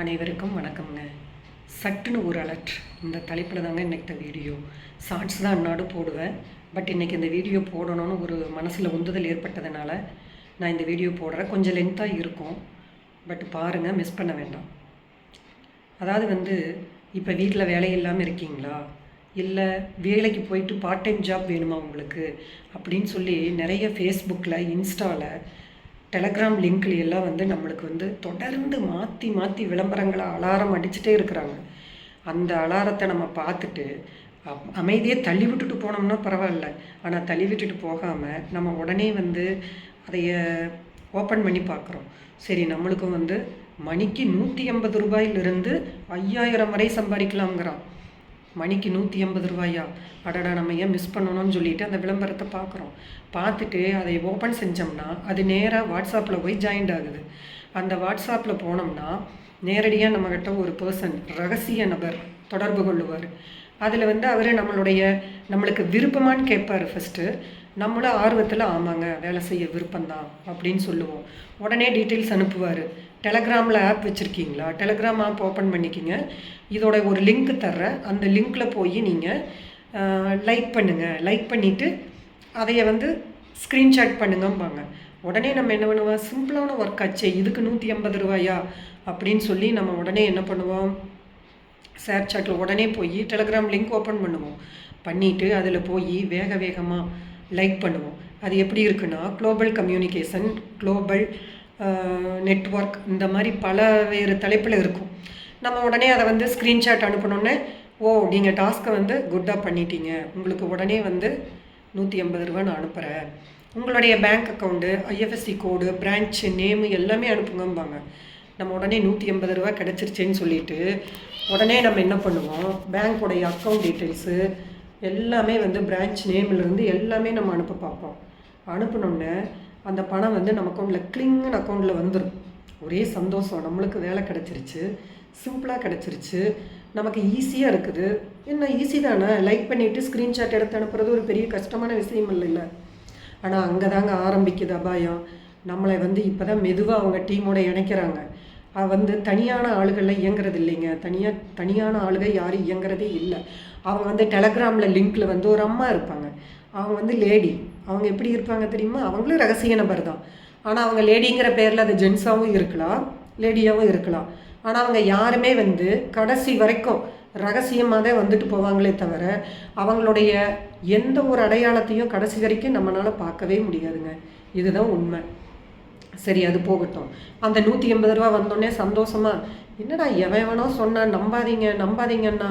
அனைவருக்கும் வணக்கம்ங்க. சட்டுன்னு ஒரு அலர்ட். இந்த தலைப்பில் தாங்க இன்னைக்கு இந்த வீடியோ. ஷார்ட்ஸ் தான் நாடு போடுவேன். பட் இன்னைக்கு இந்த வீடியோ போடணும்னு ஒரு மனசில் உந்துதல் ஏற்பட்டதுனால நான் இந்த வீடியோ போடுறேன். கொஞ்சம் லென்த்தாக இருக்கும். பட் பாருங்கள் மிஸ் பண்ண வேண்டாம். அதாவது வந்து இப்போ வீட்டில் வேலை இல்லாமல் இருக்கீங்களா? இல்லை வேலைக்கு போயிட்டு பார்ட் டைம் ஜாப் வேணுமா உங்களுக்கு? அப்படின்னு சொல்லி நிறைய ஃபேஸ்புக்கில் இன்ஸ்டாவில் டெலகிராம் லிங்க்ல எல்லாம் வந்து நம்மளுக்கு வந்து தொடர்ந்து மாற்றி மாற்றி விளம்பரங்களை அலாரம் அடிச்சுட்டே இருக்கிறாங்க. அந்த அலாரத்தை நம்ம பார்த்துட்டு அப்- அமைதியே தள்ளி விட்டுட்டு போனோம்னா பரவாயில்ல. ஆனால் தள்ளி விட்டுட்டு போகாமல் நம்ம உடனே வந்து அதைய ஓப்பன் பண்ணி பார்க்குறோம். சரி நம்மளுக்கும் வந்து மணிக்கு நூற்றி எண்பது ரூபாயிலிருந்து ஐயாயிரம் வரை சம்பாதிக்கலாம்ங்கிறான். மணிக்கு நூற்றி எண்பது ரூபாயா? அடடா நம்ம ஏன் மிஸ் பண்ணணும்னு சொல்லிட்டு அந்த விளம்பரத்தை பார்க்குறோம். பார்த்துட்டு அதை ஓப்பன் செஞ்சோம்னா அது நேராக வாட்ஸ்அப்பில் போய் ஜாயின்ட் ஆகுது. அந்த வாட்ஸ்அப்பில் போனோம்னா நேரடியாக நம்மக்கிட்ட ஒரு பர்சன் ரகசிய நபர் தொடர்பு கொள்ளுவார். அதில் வந்து அவர் நம்மளுடைய நம்மளுக்கு விருப்பமானு கேட்பார் ஃபஸ்ட்டு நம்மளும் ஆர்வத்தில் ஆமாங்க வேலை செய்ய விருப்பம்தான் அப்படின்னு சொல்லுவோம். உடனே டீட்டெயில்ஸ் அனுப்புவார். டெலகிராமில் ஆப் வச்சுருக்கீங்களா? டெலகிராம் ஆப் ஓப்பன் பண்ணிக்கிங்க. இதோட ஒரு லிங்க் தர்றேன். அந்த லிங்க்கில் போய் நீங்கள் லைக் பண்ணுங்கள் லைக் பண்ணிவிட்டு அதைய வந்து ஸ்க்ரீன்ஷாட் பண்ணுங்கம்பாங்க. உடனே நம்ம என்ன பண்ணுவோம்? சிம்பிளான ஒர்க் ஆச்சே இதுக்கு நூற்றி ஐம்பது ரூபாயா? அப்படின்னு சொல்லி நம்ம உடனே என்ன பண்ணுவோம்? ஷேர் சாட்டில் உடனே போய் டெலகிராம் லிங்க் ஓப்பன் பண்ணுவோம். பண்ணிவிட்டு அதில் போய் வேக வேகமாக லைக் பண்ணுவோம். அது எப்படி இருக்குன்னா குளோபல் கம்யூனிகேஷன் குளோபல் நெட்ஒர்க் இந்த மாதிரி பல வேறு தலைப்பில் இருக்கும். நம்ம உடனே அதை வந்து ஸ்க்ரீன்ஷாட் அனுப்பினோன்னே ஓ நீங்கள் டாஸ்க்கை வந்து குட்டாக பண்ணிட்டீங்க. உங்களுக்கு உடனே வந்து நூற்றி ஐம்பது ரூபா நான் அனுப்புகிறேன் உங்களுடைய bank account IFSC code branch name எல்லாமே அனுப்புங்கம்பாங்க. நம்ம உடனே நூற்றி எண்பது ரூபா கிடச்சிருச்சேன்னு சொல்லிட்டு உடனே நம்ம என்ன பண்ணுவோம்? பேங்க்கோடைய அக்கௌண்ட் டீட்டெயில்ஸு எல்லாமே வந்து பிரான்ச் நேம்லேருந்து எல்லாமே நம்ம அனுப்ப பார்ப்போம். அனுப்பினோன்னே அந்த பணம் வந்து நம்ம அக்கௌண்ட்டில் கிளிங்குன்னு அக்கௌண்ட்டில் வந்துடும் ஒரே சந்தோஷம். நம்மளுக்கு வேலை கிடச்சிருச்சு. சிம்பிளாக கிடச்சிருச்சு. நமக்கு ஈஸியாக இருக்குது. என்ன ஈஸி தானே? லைக் பண்ணிவிட்டு ஸ்க்ரீன்ஷாட் எடுத்து அனுப்புறது ஒரு பெரிய கஷ்டமான விஷயம் இல்லைல்ல ஆனால் அங்கே தாங்க ஆரம்பிக்குது அபாயம். நம்மளை வந்து இப்போ தான் மெதுவாக அவங்க டீமோட இணைக்கிறாங்க. அது வந்து தனியான ஆளுகளில் இயங்குறது இல்லைங்க. தனியாக தனியான ஆளுக யாரும் இயங்குறதே இல்லை. அவங்க வந்து டெலகிராமில் லிங்க்கில் வந்து ஒரு அம்மா இருப்பாங்க. அவங்க வந்து லேடி அவங்க எப்படி இருப்பாங்க தெரியுமா? அவங்களும் ரகசிய நபர் தான். ஆனால் அவங்க லேடிங்கிற பேரில் அது ஜென்ஸாகவும் இருக்கலாம் லேடியாகவும் இருக்கலாம். ஆனால் அவங்க யாருமே வந்து கடைசி வரைக்கும் ரகசியமாக தான் வந்துட்டு போவாங்களே தவிர அவங்களுடைய எந்த ஒரு அடையாளத்தையும் கடைசி வரைக்கும் நம்மளால் பார்க்கவே முடியாதுங்க. இதுதான் உண்மை. சரி அது போகட்டும். அந்த நூற்றி எண்பது ரூபா வந்தோடனே சந்தோஷமாக என்னடா எவன் வேணா சொன்னான்? நம்பாதீங்க நம்பாதீங்கன்னா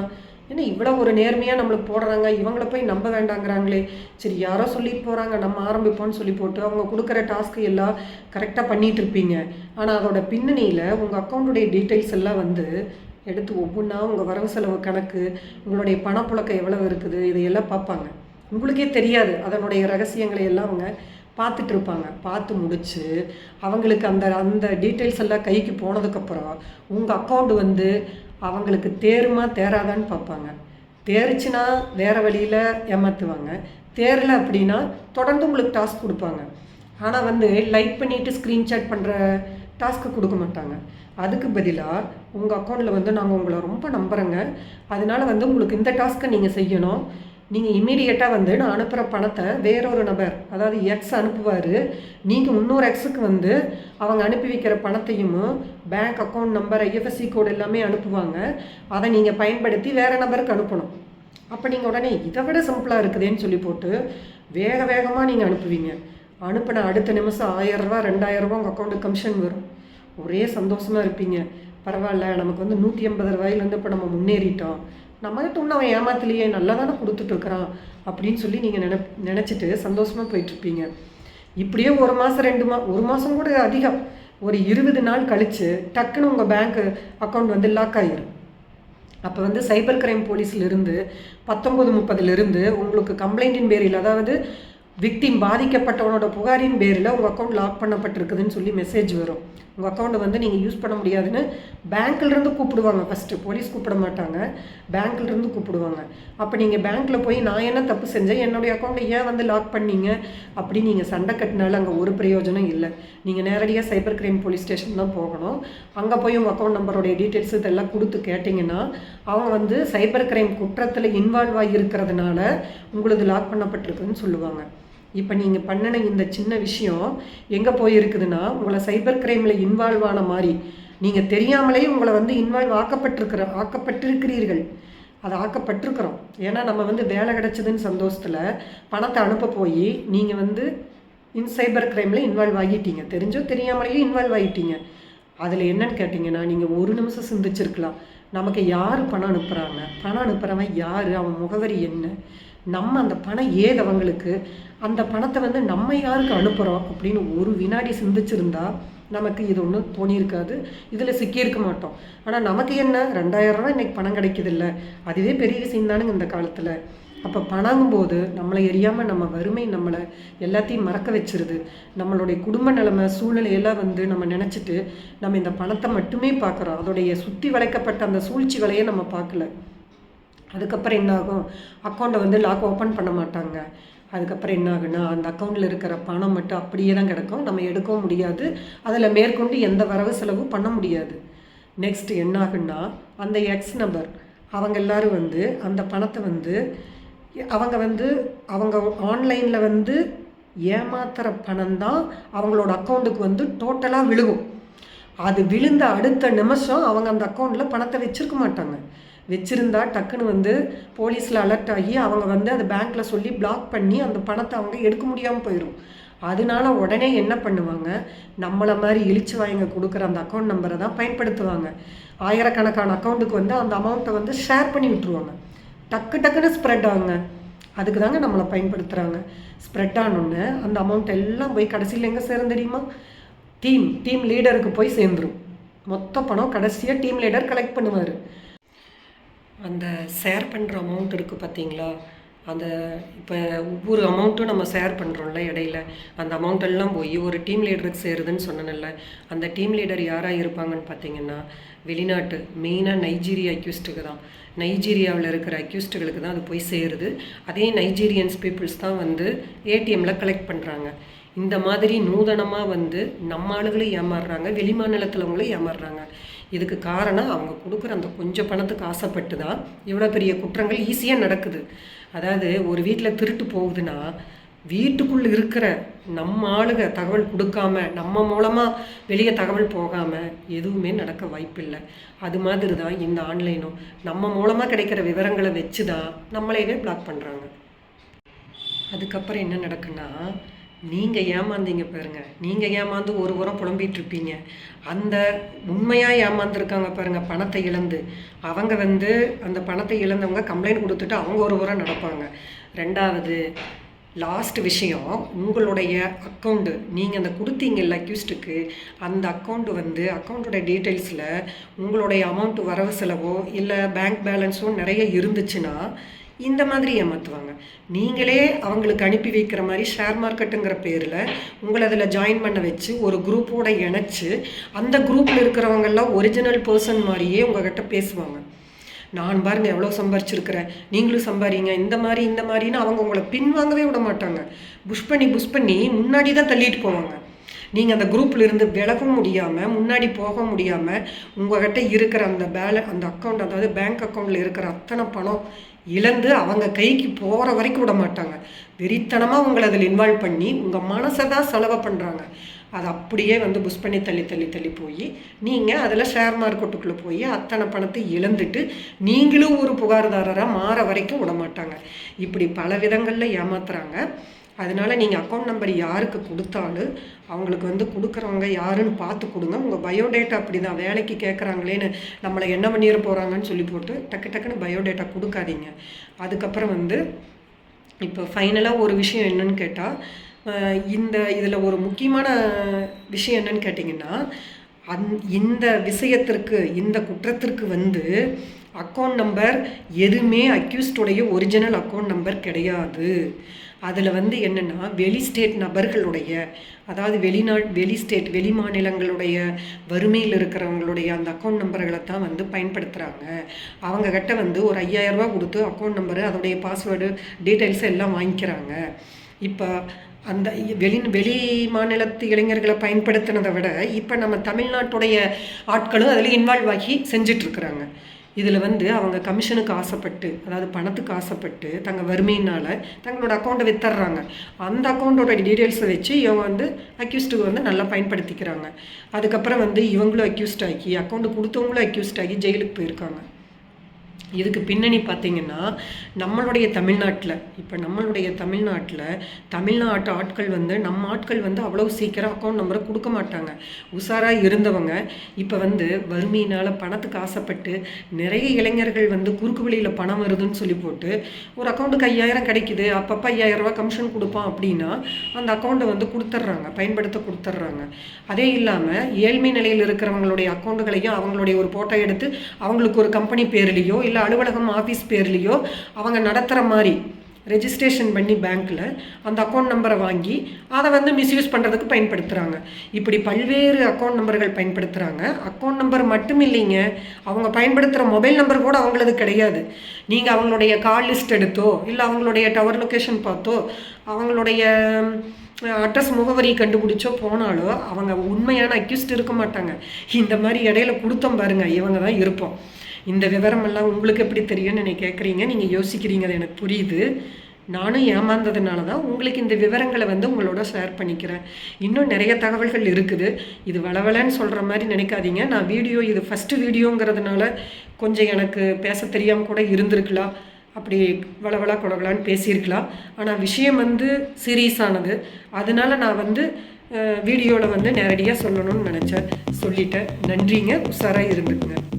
ஏன்னா இவ்வளோ ஒரு நேர்மையாக நம்மளுக்கு போடுறாங்க? இவங்கள போய் நம்ப வேண்டாங்கிறாங்களே. சரி யாரோ சொல்லிட்டு போகிறாங்க நம்ம ஆரம்பிப்போம்னு சொல்லி போட்டு அவங்க கொடுக்குற டாஸ்க்கு எல்லாம் கரெக்டாக பண்ணிகிட்டு இருப்பீங்க. ஆனால் அதோட பின்னணியில் உங்கள் அக்கௌண்ட்டுடைய டீட்டெயில்ஸ் எல்லாம் வந்து எடுத்து ஒவ்வொன்றா உங்கள் வரவு செலவு கணக்கு உங்களுடைய பணப்புழக்கம் எவ்வளவு இருக்குது இதையெல்லாம் பார்ப்பாங்க. உங்களுக்கே தெரியாது. அதனுடைய ரகசியங்களை எல்லாம் அவங்க பார்த்துட்டு இருப்பாங்க பார்த்து முடிச்சு அவங்களுக்கு அந்த அந்த டீட்டெயில்ஸ் எல்லாம் கைக்கு போனதுக்கப்புறம் உங்கள் அக்கௌண்ட் வந்து அவங்களுக்கு தேருமா தேராதான்னு பார்ப்பாங்க. தேருச்சுன்னா வேறு வழியில் ஏமாற்றுவாங்க தேரல அப்படின்னா தொடர்ந்து உங்களுக்கு டாஸ்க் கொடுப்பாங்க. ஆனால் வந்து லைக் பண்ணிவிட்டு ஸ்க்ரீன்ஷாட் பண்ணுற டாஸ்க்கு கொடுக்க மாட்டாங்க. அதுக்கு பதிலாக உங்கள் அக்கௌண்ட்டில் வந்து நாங்கள் உங்களை ரொம்ப நம்புகிறோங்க அதனால் வந்து உங்களுக்கு இந்த டாஸ்க்கை நீங்கள் செய்யணும். நீங்கள் இமீடியட்டாக வந்து நான் அனுப்புகிற பணத்தை வேறொரு நபர் அதாவது எக்ஸ் அனுப்புவார். நீங்கள் இன்னொரு எக்ஸுக்கு வந்து அவங்க அனுப்பி வைக்கிற பணத்தையும் bank account number IFSC code எல்லாமே அனுப்புவாங்க. அதை நீங்கள் பயன்படுத்தி வேறு நபருக்கு அனுப்பணும். அப்போ நீங்கள் உடனே இதை விட சிம்பிளாக இருக்குதேன்னு சொல்லி போட்டு வேக வேகமாக நீங்கள் அனுப்புவீங்க. அனுப்பின அடுத்த நிமிஷம் ஆயிரரூவா ரெண்டாயிரரூபா உங்கள் அக்கௌண்ட்டு கமிஷன் வரும். ஒரே சந்தோஷமாக இருப்பீங்க. பரவாயில்ல நமக்கு வந்து நூற்றி எண்பது ரூபாயிலேருந்து இப்போ நம்ம முன்னேறிட்டோம். நம்மகிட்ட இன்னும் அவன் ஏமாத்தலையே நல்லா தானே கொடுத்துட்ருக்குறான் அப்படின்னு சொல்லி நீங்கள் நினை நினச்சிட்டு சந்தோஷமாக போயிட்டுருப்பீங்க. இப்படியே ஒரு மாதம் ரெண்டு மா ஒரு மாதம் கூட அதிகம். ஒரு இருபது நாள் கழித்து டக்குன்னு உங்கள் பேங்க் அக்கௌண்ட் வந்து லாக் ஆகிடும் அப்போ வந்து சைபர் கிரைம் போலீஸ்லேருந்து பத்தொம்பது முப்பதுலேருந்து உங்களுக்கு கம்ப்ளைண்ட்டின் பேரில் அதாவது விக்டிம் பாதிக்கப்பட்டவனோட புகாரின் பேரில் உங்கள் அக்கௌண்ட் லாக் பண்ணப்பட்டிருக்குதுன்னு சொல்லி மெசேஜ் வரும். உங்கள் அக்கௌண்ட்டை வந்து நீங்கள் யூஸ் பண்ண முடியாதுன்னு பேங்க்லேருந்து கூப்பிடுவாங்க ஃபஸ்ட்டு போலீஸ் கூப்பிட மாட்டாங்க. பேங்க்லேருந்து கூப்பிடுவாங்க. அப்போ நீங்கள் பேங்க்கில் போய் நான் என்ன தப்பு செஞ்சேன்? என்னுடைய அக்கௌண்ட்டை ஏன் வந்து லாக் பண்ணீங்க? அப்படி நீங்கள் சண்டை கட்டினாலும் அங்கே ஒரு பிரயோஜனம் இல்லை. நீங்கள் நேரடியாக சைபர் கிரைம் போலீஸ் ஸ்டேஷன் தான் போகணும். அங்கே போய் உங்கள் அக்கௌண்ட் நம்பருடைய டீட்டெயில்ஸ் இதெல்லாம் கொடுத்து கேட்டிங்கன்னா அவங்க வந்து சைபர் கிரைம் குற்றத்தில் இன்வால்வ் ஆகி இருக்கிறதுனால உங்களது லாக் பண்ணப்பட்டிருக்குன்னு சொல்லுவாங்க. இப்போ நீங்கள் பண்ணின இந்த சின்ன விஷயம் எங்கே போயிருக்குதுன்னா உங்களை சைபர் கிரைமில் இன்வால்வ் ஆன மாதிரி. நீங்கள் தெரியாமலே உங்களை வந்து இன்வால்வ் ஆக்கப்பட்டிருக்கிற ஆக்கப்பட்டிருக்கிறீர்கள். அது ஆக்கப்பட்டிருக்கிறோம். ஏன்னா நம்ம வந்து வேலை கிடச்சதுன்னு சந்தோஷத்தில் பணத்தை அனுப்ப போய் நீங்கள் வந்து இன் சைபர் கிரைமில் இன்வால்வ் ஆகிட்டீங்க. தெரிஞ்சோ தெரியாமலேயே இன்வால்வ் ஆகிட்டீங்க. அதில் என்னன்னு கேட்டிங்கன்னா நீங்கள் ஒரு நிமிஷம் சிந்திச்சிருக்கலாம். நமக்கு யார் பணம் அனுப்புகிறாங்க பணம் அனுப்புகிறவன் யார்? அவன் முகவரி என்ன? நம்ம அந்த பணம் ஏது அவங்களுக்கு? அந்த பணத்தை வந்து நம்ம யாருக்கு அனுப்புகிறோம் அப்படின்னு ஒரு வினாடி சிந்திச்சிருந்தா நமக்கு இது ஒன்றும் தோணியிருக்காது. இதில் சிக்கியிருக்க மாட்டோம். ஆனால் நமக்கு என்ன? ரெண்டாயிரம் ரூபா இன்றைக்கி பணம் கிடைக்கிதில்ல. அதுவே பெரிய விஷயம் தானுங்க இந்த காலத்தில். அப்போ பணங்கும்போது நம்மளை எரியாமல் நம்ம வறுமை நம்மளை எல்லாத்தையும் மறக்க வச்சிருது. நம்மளுடைய குடும்ப நிலைமை சூழ்நிலையெல்லாம் வந்து நம்ம நினச்சிட்டு நம்ம இந்த பணத்தை மட்டுமே பார்க்குறோம். அதோடைய சுற்றி வளைக்கப்பட்ட அந்த சூழ்ச்சி வலையை நம்ம பார்க்கல. அதுக்கப்புறம் என்ன ஆகும் அக்கௌண்ட்டை வந்து லாக் ஓப்பன் பண்ண மாட்டாங்க. அதுக்கப்புறம் என்ன ஆகுனா அந்த அக்கௌண்ட்டில் இருக்கிற பணம் மட்டும் அப்படியே தான் கிடக்கும். நம்ம எடுக்கவும் முடியாது. அதில் மேற்கொண்டு எந்த வரவு செலவும் பண்ண முடியாது. நெக்ஸ்ட் என்ன ஆகுன்னா அந்த எக்ஸ் நம்பர் அவங்க எல்லாரும் வந்து அந்த பணத்தை வந்து அவங்க வந்து அவங்க ஆன்லைனில் வந்து ஏமாத்துகிற பணம் தான் அவங்களோட அக்கௌண்ட்டுக்கு வந்து டோட்டலாக விழுகும். அது விழுந்த அடுத்த நிமிஷம் அவங்க அந்த அக்கௌண்ட்டில் பணத்தை வச்சுருக்க மாட்டாங்க. வச்சுருந்தா டக்குன்னு வந்து போலீஸில் அலர்ட் ஆகி அவங்க வந்து அதை பேங்க்கில் சொல்லி பிளாக் பண்ணி அந்த பணத்தை அவங்க எடுக்க முடியாமல் போயிடும் அதனால உடனே என்ன பண்ணுவாங்க? நம்மளை மாதிரி இழிச்சு வாங்க கொடுக்குற அந்த அக்கௌண்ட் நம்பரை தான் பயன்படுத்துவாங்க. ஆயிரக்கணக்கான அக்கௌண்ட்டுக்கு வந்து அந்த அமௌண்ட்டை வந்து ஷேர் பண்ணி விட்டுருவாங்க. டக்கு டக்குன்னு ஸ்ப்ரெட் ஆகுங்க. அதுக்கு தாங்க நம்மளை பயன்படுத்துகிறாங்க ஸ்ப்ரெட் ஆனோடனே அந்த அமௌண்ட் எல்லாம் போய் கடைசியில் எங்கே சேரும் தெரியுமா? டீம் டீம் லீடருக்கு போய் சேர்ந்துரும். மொத்த பணம் கடைசியாக டீம் லீடர் கலெக்ட் பண்ணுவார். அந்த ஷேர் பண்ணுற அமௌண்ட் இருக்குது பார்த்தீங்களா அந்த இப்போ ஒவ்வொரு அமௌண்ட்டும் நம்ம ஷேர் பண்ணுறோம்ல இடையில. அந்த அமௌண்ட் எல்லாம் போய் ஒரு டீம் லீடருக்கு சேருதுன்னு சொன்னேன்ல. அந்த டீம் லீடர் யாராக இருப்பாங்கன்னு பார்த்தீங்கன்னா வெளிநாட்டு மெயினாக நைஜீரியா அக்யூஸ்டுக்கு தான். நைஜீரியாவில் இருக்கிற அக்யூஸ்டுகளுக்கு தான் அது போய் சேருது. அதே நைஜீரியன்ஸ் பீப்புள்ஸ் தான் வந்து ஏடிஎம்மில் கலெக்ட் பண்ணுறாங்க இந்த மாதிரி நூதனமாக வந்து நம்ம ஆளுகளும் ஏமாறுறாங்க வெளிமாநிலத்திலவங்களும் ஏமாறுறாங்க. இதுக்கு காரணம் அவங்க கொடுக்குற அந்த கொஞ்சம் பணத்துக்கு ஆசைப்பட்டு தான் இவ்வளோ பெரிய குற்றங்கள் ஈஸியாக நடக்குது. அதாவது ஒரு வீட்டில் திருட்டு போகுதுன்னா வீட்டுக்குள்ளே இருக்கிற நம்ம ஆளுக தகவல் கொடுக்காம நம்ம மூலமாக வெளியே தகவல் போகாமல் எதுவுமே நடக்க வாய்ப்பில்லை. அது மாதிரி தான் இந்த ஆன்லைனும். நம்ம மூலமாக கிடைக்கிற விவரங்களை வச்சு தான் நம்மளையவே பிளாக் பண்ணுறாங்க அதுக்கப்புறம் என்ன நடக்குன்னா நீங்கள் ஏமாந்தீங்க பாருங்கள் நீங்கள் ஏமாந்து ஒரு உரம் புலம்பிட்டு இருப்பீங்க. அந்த உண்மையாக ஏமாந்துருக்காங்க பாருங்கள் பணத்தை இழந்து. அவங்க வந்து அந்த பணத்தை இழந்தவங்க கம்ப்ளைண்ட் கொடுத்துட்டு அவங்க ஒரு உரம் நடப்பாங்க. ரெண்டாவது லாஸ்ட் விஷயம் உங்களுடைய அக்கௌண்ட்டு நீங்கள் அந்த கொடுத்தீங்கல்ல அக்யூஸ்டுக்கு அந்த அக்கௌண்ட் வந்து அக்கௌண்ட்டோட டீட்டெயில்ஸில் உங்களுடைய அமௌண்ட் வரவு செலவோ இல்லை பேங்க் பேலன்ஸோ நிறைய இருந்துச்சுன்னா இந்த மாதிரி ஏமாற்றுவாங்க நீங்களே அவங்களுக்கு அனுப்பி வைக்கிற மாதிரி ஷேர் மார்க்கெட்டுங்கிற பேரில் உங்களை அதில் ஜாயின் பண்ண வச்சு ஒரு குரூப்போட இணைச்சி அந்த குரூப்பில் இருக்கிறவங்கெல்லாம் ஒரிஜினல் பர்சன் மாதிரியே உங்ககிட்ட பேசுவாங்க. நான் பாருங்க எவ்வளோ சம்பாரிச்சிருக்கிறேன். நீங்களும் சம்பாரிங்க. இந்த மாதிரி இந்த மாதிரின்னு அவங்க உங்களை பின்வாங்கவே விட மாட்டாங்க. புஷ் பண்ணி புஷ் பண்ணி முன்னாடி தான் தள்ளிட்டு போவாங்க. நீங்கள் அந்த குரூப்பில் இருந்து விலகவும் முடியாமல் முன்னாடி போக முடியாமல் உங்ககிட்ட இருக்கிற அந்த பேல அந்த அக்கௌண்ட் அதாவது பேங்க் அக்கௌண்ட்டில் இருக்கிற அத்தனை பணம் இழந்து அவங்க கைக்கு போகிற வரைக்கும் விட மாட்டாங்க. வெறித்தனமாக உங்களை அதில் இன்வால்வ் பண்ணி உங்கள் மனசை தான் செலவு பண்ணுறாங்க அது அப்படியே வந்து புஷ் பண்ணி தள்ளி தள்ளி தள்ளி போய் நீங்கள் அதில் ஷேர் மார்க்கெட்டுக்குள்ளே போய் அத்தனை பணத்தை இழந்துட்டு நீங்களும் ஒரு புகார்தாரராக மாற வரைக்கும் விட மாட்டாங்க. இப்படி பல விதங்களில் ஏமாத்துறாங்க. அதனால நீங்கள் அக்கௌண்ட் நம்பர் யாருக்கு கொடுத்தாலும் அவங்களுக்கு வந்து கொடுக்குறவங்க யாருன்னு பார்த்து கொடுங்க. உங்கள் பயோடேட்டா அப்படி தான் வேலைக்கு கேட்குறாங்களேன்னு நம்மளை என்ன பண்ணிட போகிறாங்கன்னு சொல்லி போட்டு டக்கு டக்குன்னு பயோடேட்டா கொடுக்காதீங்க. அதுக்கப்புறம் வந்து இப்போ ஃபைனலாக ஒரு விஷயம் என்னன்னு கேட்டால் இந்த இதில் ஒரு முக்கியமான விஷயம் என்னன்னு கேட்டிங்கன்னா அந் இந்த விஷயத்திற்கு இந்த குற்றத்திற்கு வந்து அக்கௌண்ட் நம்பர் எதுவுமே அக்யூஸ்டுடைய ஒரிஜினல் அக்கௌண்ட் நம்பர் கிடையாது. அதில் வந்து என்னென்னா வெளி ஸ்டேட் நபர்களுடைய அதாவது வெளிநா வெளி ஸ்டேட் வெளி மாநிலங்களுடைய வறுமையில் இருக்கிறவங்களுடைய அந்த அக்கௌண்ட் நம்பர்களை தான் வந்து பயன்படுத்துகிறாங்க அவங்க கிட்ட வந்து ஒரு ஐயாயிரரூபா கொடுத்து அக்கௌண்ட் நம்பரு அதோடைய பாஸ்வேர்டு டீட்டெயில்ஸ் எல்லாம் வாங்கிக்கிறாங்க. இப்போ அந்த வெளி வெளி மாநிலத்து இளைஞர்களை பயன்படுத்தினதை விட இப்போ நம்ம தமிழ்நாட்டுடைய ஆட்களும் அதில் இன்வால்வ் ஆகி செஞ்சிட்ருக்குறாங்க இதில் வந்து அவங்க கமிஷனுக்கு ஆசைப்பட்டு அதாவது பணத்துக்கு ஆசைப்பட்டு தங்க வறுமையினால் தங்களோட அக்கௌண்ட்டை வித்துடுறாங்க அந்த அக்கௌண்ட்டோட டீட்டெயில்ஸை வச்சு இவங்க வந்து அக்யூஸ்டுக்கு வந்து நல்லா பயன்படுத்திக்கிறாங்க. அதுக்கப்புறம் வந்து இவங்களும் அக்யூஸ்ட் ஆக்கி அக்கௌண்ட் கொடுத்தவங்களும் அக்யூஸ்ட் ஆகி ஜெயிலுக்கு போயிருக்காங்க. இதுக்கு பின்னணி பார்த்தீங்கன்னா நம்மளுடைய தமிழ்நாட்டில் இப்போ நம்மளுடைய தமிழ்நாட்டில் தமிழ்நாட்டு ஆட்கள் வந்து நம்ம ஆட்கள் வந்து அவ்வளோ சீக்கிரம் அக்கௌண்ட் நம்பரை கொடுக்க மாட்டாங்க. உஷாராக இருந்தவங்க இப்போ வந்து வறுமையினால் பணத்துக்கு ஆசைப்பட்டு நிறைய இளைஞர்கள் வந்து குறுக்கு வழியில் பணம் வருதுன்னு சொல்லி போட்டு ஒரு அக்கௌண்ட்டுக்கு ஐயாயிரம் கிடைக்குது அப்பப்போ ஐயாயிரம் ரூபா கமிஷன் கொடுப்பான் அப்படின்னா அந்த அக்கௌண்ட்டை வந்து கொடுத்துட்றாங்க பயன்படுத்த கொடுத்துட்றாங்க அதே இல்லாமல் ஏழ்மை நிலையில் இருக்கிறவங்களுடைய அக்கௌண்ட்டுகளையும் அவங்களுடைய ஒரு ஃபோட்டோ எடுத்து அவங்களுக்கு ஒரு கம்பெனி பேர்லேயோ இல்லை அலுவலகம் ஆஃபீஸ் பேர்லேயோ அவங்க நடத்துகிற மாதிரி ரெஜிஸ்ட்ரேஷன் பண்ணி பேங்க்கில் அந்த அக்கௌண்ட் நம்பரை வாங்கி அதை வந்து மிஸ்யூஸ் பண்ணுறதுக்கு பயன்படுத்துகிறாங்க இப்படி பல்வேறு அக்கௌண்ட் நம்பர்கள் பயன்படுத்துகிறாங்க அக்கௌண்ட் நம்பர் மட்டும் இல்லைங்க அவங்க பயன்படுத்துகிற மொபைல் நம்பர் கூட அவங்களது கிடையாது. நீங்கள் அவங்களுடைய கால் லிஸ்ட் எடுத்தோ இல்லை அவங்களுடைய டவர் லொக்கேஷன் பார்த்தோ அவங்களுடைய அட்ரஸ் முகவரி கண்டுபிடிச்சோ போனாலோ அவங்க உண்மையான அக்யூஸ்ட் இருக்க மாட்டாங்க. இந்த மாதிரி இடையில கொடுத்தோம் பாருங்க இவங்க தான் இருப்போம். இந்த விவரமெல்லாம் உங்களுக்கு எப்படி தெரியும்னு நீங்கள் கேட்குறீங்க நீங்கள் யோசிக்கிறீங்க அது எனக்கு புரியுது. நானும் ஏமாந்ததுனால தான் உங்களுக்கு இந்த விவரங்களை வந்து உங்களோட ஷேர் பண்ணிக்கிறேன். இன்னும் நிறைய தகவல்கள் இருக்குது. இது வளவலன்னு சொல்கிற மாதிரி நினைக்காதீங்க. நான் வீடியோ இது ஃபஸ்ட்டு வீடியோங்கிறதுனால கொஞ்சம் எனக்கு பேச தெரியாமல் கூட இருந்திருக்கலாம். அப்படி வளவலா குடவலான்னு பேசியிருக்கலாம். ஆனால் விஷயம் வந்து சீரியஸானது அதனால நான் வந்து வீடியோவில் வந்து நேரடியாக சொல்லணும்னு நினச்சேன். சொல்லிட்டேன். நன்றிங்க. உஷாராக இருந்துக்குங்க.